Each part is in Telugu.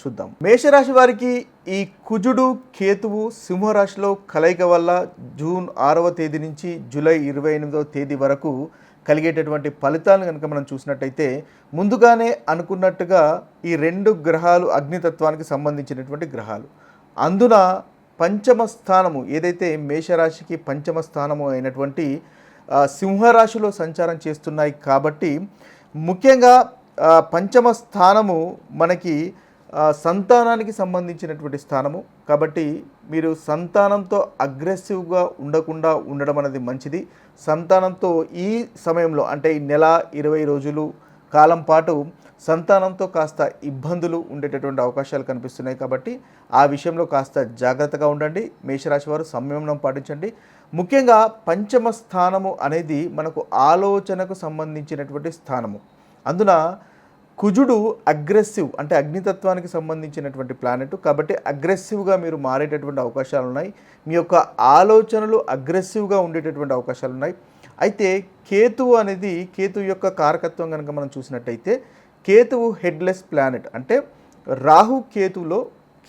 చూద్దాం. మేషరాశి వారికి ఈ కుజుడు కేతువు సింహరాశిలో కలయిక వల్ల జూన్ ఆరవ తేదీ నుంచి జూలై ఇరవై ఎనిమిదవ తేదీ వరకు కలిగేటటువంటి ఫలితాలను కనుక మనం చూసినట్టయితే ముందుగానే అనుకున్నట్టుగా ఈ రెండు గ్రహాలు అగ్నితత్వానికి సంబంధించినటువంటి గ్రహాలు. అందున పంచమ స్థానము ఏదైతే మేషరాశికి పంచమ స్థానము అయినటువంటి సింహరాశిలో సంచారం చేస్తున్నాయి కాబట్టి ముఖ్యంగా పంచమ స్థానము మనకి సంతానానికి సంబంధించినటువంటి స్థానము. కాబట్టి మీరు సంతానంతో అగ్రెసివ్గా ఉండకుండా ఉండడం అనేది మంచిది. సంతానంతో ఈ సమయంలో అంటే ఈ నెల ఇరవై రోజులు కాలం పాటు సంతానంతో కాస్త ఇబ్బందులు ఉండేటటువంటి అవకాశాలు కనిపిస్తున్నాయి కాబట్టి ఆ విషయంలో కాస్త జాగ్రత్తగా ఉండండి. మేషరాశి వారు సంయమనం పాటించండి. ముఖ్యంగా పంచమ స్థానము అనేది మనకు ఆలోచనకు సంబంధించినటువంటి స్థానము. అందున కుజుడు అగ్రెసివ్ అంటే అగ్నితత్వానికి సంబంధించినటువంటి ప్లానెట్ కాబట్టి అగ్రెసివ్గా మీరు మారేటటువంటి అవకాశాలు ఉన్నాయి. మీ యొక్క ఆలోచనలు అగ్రెసివ్గా ఉండేటటువంటి అవకాశాలు ఉన్నాయి. అయితే కేతువు అనేది కేతువు యొక్క కారకత్వం కనుక మనం చూసినట్టయితే కేతువు హెడ్లెస్ ప్లానెట్ అంటే రాహు కేతువులో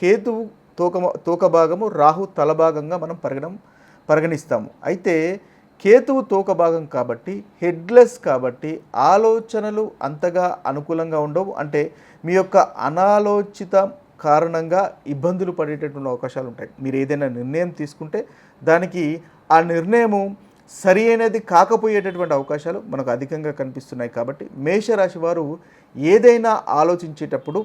కేతువు తోక తోక భాగము రాహు తల భాగంగా మనం పరిగణం పరిగణిస్తాము. అయితే కేతువు తోక భాగం కాబట్టి హెడ్లెస్ కాబట్టి ఆలోచనలు అంతగా అనుకూలంగా ఉండవు. అంటే మీ యొక్క అనాలోచిత కారణంగా ఇబ్బందులు పడేటటువంటి అవకాశాలు ఉంటాయి. మీరు ఏదైనా నిర్ణయం తీసుకుంటే దానికి ఆ నిర్ణయము సరి అయినది కాకపోయేటటువంటి అవకాశాలు మనకు అధికంగా కనిపిస్తున్నాయి కాబట్టి మేషరాశి వారు ఏదైనా ఆలోచించేటప్పుడు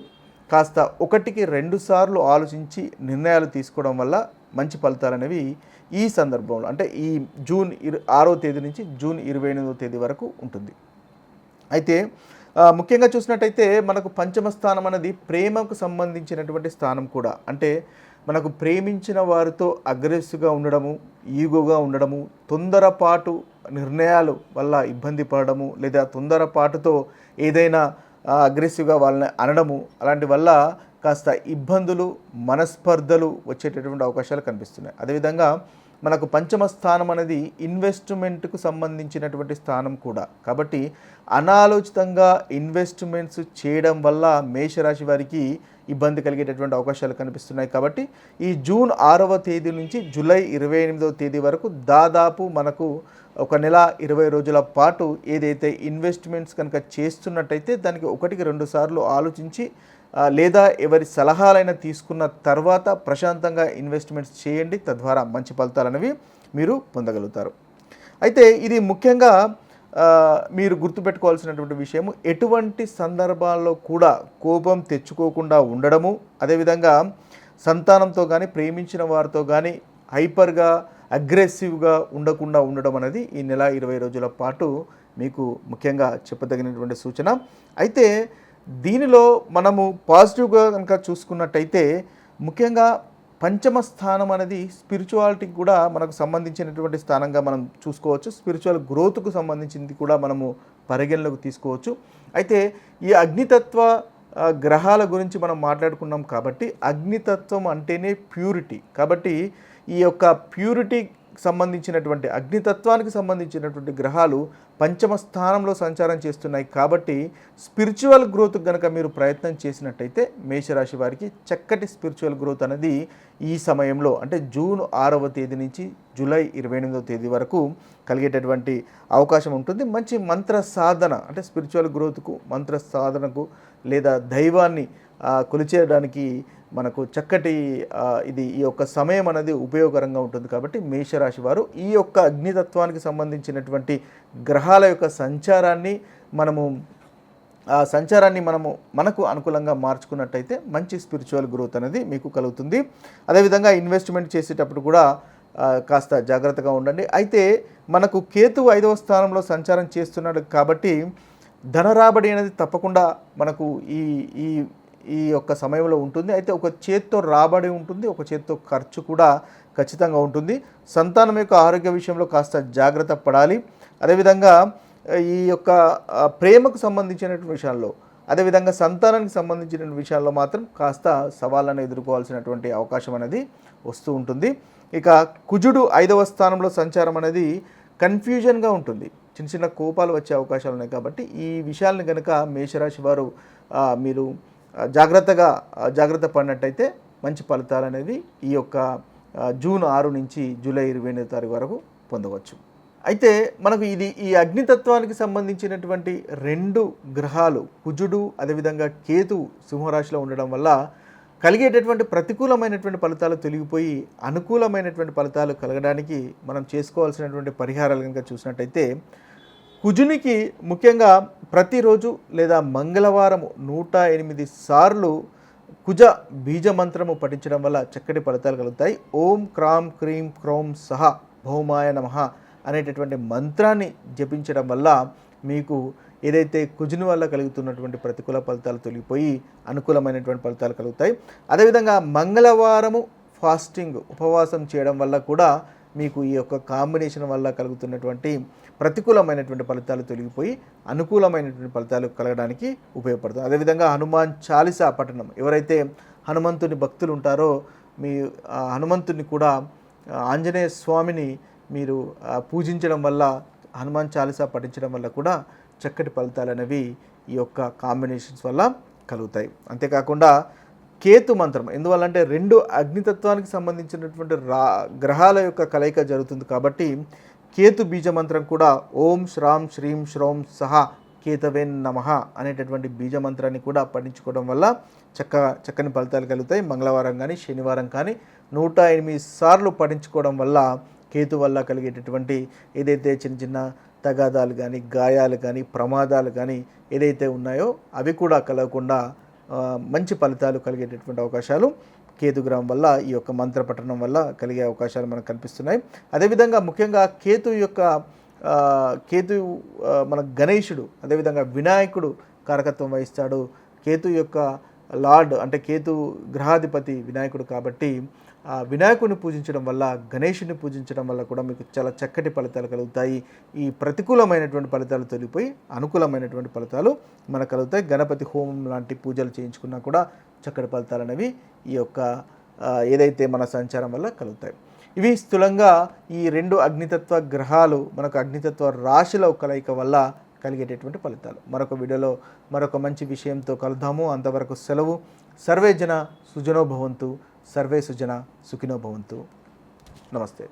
కాస్త ఒకటికి రెండు సార్లు ఆలోచించి నిర్ణయాలు తీసుకోవడం వల్ల మంచి ఫలితాలు అనేవి ఈ సందర్భంలో అంటే ఈ జూన్ ఇరు ఆరో తేదీ నుంచి జూన్ ఇరవై ఎనిమిదో తేదీ వరకు ఉంటుంది. అయితే ముఖ్యంగా చూసినట్టయితే మనకు పంచమ స్థానం అనేది ప్రేమకు సంబంధించినటువంటి స్థానం కూడా. అంటే మనకు ప్రేమించిన వారితో అగ్రెసివ్గా ఉండడము ఈగోగా ఉండడము తొందరపాటు నిర్ణయాలు వల్ల ఇబ్బంది పడడము లేదా తొందరపాటుతో ఏదైనా అగ్రెసివ్గా వాళ్ళని అనడము అలాంటి వల్ల కాస్త ఇబ్బందులు మనస్పర్ధలు వచ్చేటటువంటి అవకాశాలు కనిపిస్తున్నాయి. అదేవిధంగా మనకు పంచమ స్థానం అనేది ఇన్వెస్ట్మెంట్కు సంబంధించినటువంటి స్థానం కూడా. కాబట్టి అనాలోచితంగా ఇన్వెస్ట్మెంట్స్ చేయడం వల్ల మేషరాశి వారికి ఇబ్బంది కలిగేటటువంటి అవకాశాలు కనిపిస్తున్నాయి. కాబట్టి ఈ జూన్ ఆరవ తేదీ నుంచి జూలై ఇరవై ఎనిమిదవ తేదీ వరకు దాదాపు మనకు ఒక నెల ఇరవై రోజుల పాటు ఏదైతే ఇన్వెస్ట్మెంట్స్ కనుక చేస్తున్నట్టయితే దానికి ఒకటికి రెండు సార్లు ఆలోచించి లేదా ఎవరి సలహాలైనా తీసుకున్న తర్వాత ప్రశాంతంగా ఇన్వెస్ట్మెంట్స్ చేయండి తద్వారా మంచి ఫలితాలు అనేవి మీరు పొందగలుగుతారు. అయితే ఇది ముఖ్యంగా మీరు గుర్తుపెట్టుకోవాల్సినటువంటి విషయము ఎటువంటి సందర్భాల్లో కూడా కోపం తెచ్చుకోకుండా ఉండడము అదేవిధంగా సంతానంతో కానీ ప్రేమించిన వారితో కానీ హైపర్గా అగ్రెసివ్గా ఉండకుండా ఉండడం అనేది ఈ నెల ఇరవై రోజుల పాటు మీకు ముఖ్యంగా చెప్పదగినటువంటి సూచన. అయితే దీనిలో మనము పాజిటివ్గా కనుక చూసుకున్నట్టయితే ముఖ్యంగా పంచమ స్థానం అనేది స్పిరిచువాలిటీకి కూడా మనకు సంబంధించినటువంటి స్థానంగా మనం చూసుకోవచ్చు. స్పిరిచువల్ గ్రోత్కు సంబంధించింది కూడా మనము పరిగణలోకి తీసుకోవచ్చు. అయితే ఈ అగ్నితత్వ గ్రహాల గురించి మనం మాట్లాడుకున్నాం కాబట్టి అగ్నితత్వం అంటేనే ప్యూరిటీ. కాబట్టి ఈ యొక్క ప్యూరిటీ సంబంధించినటువంటి అగ్నితత్వానికి సంబంధించినటువంటి గ్రహాలు పంచమ స్థానంలో సంచారం చేస్తున్నాయి కాబట్టి స్పిరిచువల్ గ్రోత్ కనుక మీరు ప్రయత్నం చేసినట్టయితే మేషరాశి వారికి చక్కటి స్పిరిచువల్ గ్రోత్ అనేది ఈ సమయంలో అంటే జూన్ ఆరవ తేదీ నుంచి జూలై ఇరవై ఎనిమిదవ తేదీ వరకు కలిగేటటువంటి అవకాశం ఉంటుంది. మంచి మంత్ర సాధన అంటే స్పిరిచువల్ గ్రోత్కు మంత్ర సాధనకు లేదా దైవాన్ని కొలిచేయడానికి మనకు చక్కటి ఇది ఈ యొక్క సమయం అనేది ఉపయోగకరంగా ఉంటుంది. కాబట్టి మేషరాశి వారు ఈ యొక్క అగ్నితత్వానికి సంబంధించినటువంటి గ్రహాల యొక్క సంచారాన్ని మనము ఆ సంచారాన్ని మనము మనకు అనుకూలంగా మార్చుకున్నట్టయితే మంచి స్పిరిచువల్ గ్రోత్ అనేది మీకు కలుగుతుంది. అదేవిధంగా ఇన్వెస్ట్మెంట్ చేసేటప్పుడు కూడా కాస్త జాగ్రత్తగా ఉండండి. అయితే మనకు కేతు ఐదవ స్థానంలో సంచారం చేస్తున్నాడు కాబట్టి ధన రాబడి అనేది తప్పకుండా మనకు ఈ ఈ ఈ యొక్క సమయంలో ఉంటుంది. అయితే ఒక చేత్తో రాబడి ఉంటుంది. ఒక చేత్తో ఖర్చు కూడా ఖచ్చితంగా ఉంటుంది. సంతానం యొక్క ఆరోగ్య విషయంలో కాస్త జాగ్రత్త పడాలి. అదేవిధంగా ఈ యొక్క ప్రేమకు సంబంధించినటువంటి విషయాల్లో అదేవిధంగా సంతానానికి సంబంధించిన విషయాల్లో మాత్రం కాస్త సవాళ్ళను ఎదుర్కోవాల్సినటువంటి అవకాశం అనేది వస్తూ ఉంటుంది. ఇక కుజుడు ఐదవ స్థానంలో సంచారం అనేది కన్ఫ్యూజన్గా ఉంటుంది. చిన్న చిన్న కోపాలు వచ్చే అవకాశాలు ఉన్నాయి కాబట్టి ఈ విషయాలను కనుక మేషరాశి వారు మీరు జాగ్రత్తగా జాగ్రత్త పడినట్టయితే మంచి ఫలితాలు అనేది ఈ యొక్క జూన్ ఆరు నుంచి జూలై ఇరవై ఎనిమిది తారీఖు వరకు పొందవచ్చు. అయితే మనకు ఇది ఈ అగ్నితత్వానికి సంబంధించినటువంటి రెండు గ్రహాలు కుజుడు అదేవిధంగా కేతు సింహరాశిలో ఉండడం వల్ల కలిగేటటువంటి ప్రతికూలమైనటువంటి ఫలితాలు తొలగిపోయి అనుకూలమైనటువంటి ఫలితాలు కలగడానికి మనం చేసుకోవాల్సినటువంటి పరిహారాలు కనుక చూసినట్టయితే కుజునికి ముఖ్యంగా ప్రతిరోజు లేదా మంగళవారం నూట ఎనిమిది సార్లు కుజ బీజ మంత్రము పఠించడం వల్ల చక్కటి ఫలితాలు కలుగుతాయి. ఓం క్రాం క్రీం క్రోం సహ భౌమాయ నమః అనేటటువంటి మంత్రాన్ని జపించడం వల్ల మీకు ఏదైతే కుజుని వల్ల కలుగుతున్నటువంటి ప్రతికూల ఫలితాలు తొలగిపోయి అనుకూలమైనటువంటి ఫలితాలు కలుగుతాయి. అదేవిధంగా మంగళవారము ఫాస్టింగ్ ఉపవాసం చేయడం వల్ల కూడా మీకు ఈ యొక్క కాంబినేషన్ వల్ల కలుగుతున్నటువంటి ప్రతికూలమైనటువంటి ఫలితాలు తొలగిపోయి అనుకూలమైనటువంటి ఫలితాలు కలగడానికి ఉపయోగపడుతుంది. అదేవిధంగా హనుమాన్ చాలీసా పఠనం ఎవరైతే హనుమంతుని భక్తులు ఉంటారో మీ హనుమంతుని కూడా ఆంజనేయ స్వామిని మీరు పూజించడం వల్ల హనుమాన్ చాలీసా పఠించడం వల్ల కూడా చక్కటి ఫలితాలు అనేవి ఈ యొక్క కాంబినేషన్స్ వల్ల కలుగుతాయి. అంతేకాకుండా కేతు మంత్రం ఎందువల్లంటే రెండు అగ్నితత్వానికి సంబంధించినటువంటి రా గ్రహాల యొక్క కలయిక జరుగుతుంది కాబట్టి కేతు బీజ మంత్రం కూడా ఓం శ్రాం శ్రీం శ్రోం సహా కేతవేన్ నమః అనేటటువంటి బీజ మంత్రాన్ని కూడా పఠించుకోవడం వల్ల చక్క చక్కని ఫలితాలు కలుగుతాయి. మంగళవారం కానీ శనివారం కానీ నూట ఎనిమిది సార్లు పఠించుకోవడం వల్ల కేతు వల్ల కలిగేటటువంటి ఏదైతే చిన్న చిన్న తగాదాలు కానీ గాయాలు కానీ ప్రమాదాలు కానీ ఏదైతే ఉన్నాయో అవి కూడా కలగకుండా మంచి ఫలితాలు కలిగేటటువంటి అవకాశాలు కేతుగ్రహం వల్ల ఈ యొక్క మంత్ర పఠనం వల్ల కలిగే అవకాశాలు మనకు కనిపిస్తున్నాయి. అదేవిధంగా ముఖ్యంగా కేతు యొక్క కేతు మన గణేశుడు అదేవిధంగా వినాయకుడు కారకత్వం వహిస్తాడు. కేతు యొక్క లార్డ్ అంటే కేతు గ్రహాధిపతి వినాయకుడు కాబట్టి ఆ వినాయకుడిని పూజించడం వల్ల గణేషుని పూజించడం వల్ల కూడా మీకు చాలా చక్కటి ఫలితాలు కలుగుతాయి. ఈ ప్రతికూలమైనటువంటి ఫలితాలు తొలిపోయి అనుకూలమైనటువంటి ఫలితాలు మనకు కలుగుతాయి. గణపతి హోమం లాంటి పూజలు చేయించుకున్నా కూడా చక్కటి ఫలితాలు అనేవి ఈ యొక్క ఏదైతే మన సంచారం వల్ల కలుగుతాయి. ఇవి స్థూలంగా ఈ రెండు అగ్నితత్వ గ్రహాలు మనకు అగ్నితత్వ రాశుల కలయిక వల్ల కలిగేటటువంటి ఫలితాలు. మరొక వీడియోలో మరొక మంచి విషయంతో కలుద్దాము. అంతవరకు సెలవు. సర్వే జన సుజనో భవంతు. సర్వే సుజన సుఖినో భవంతు. నమస్తే.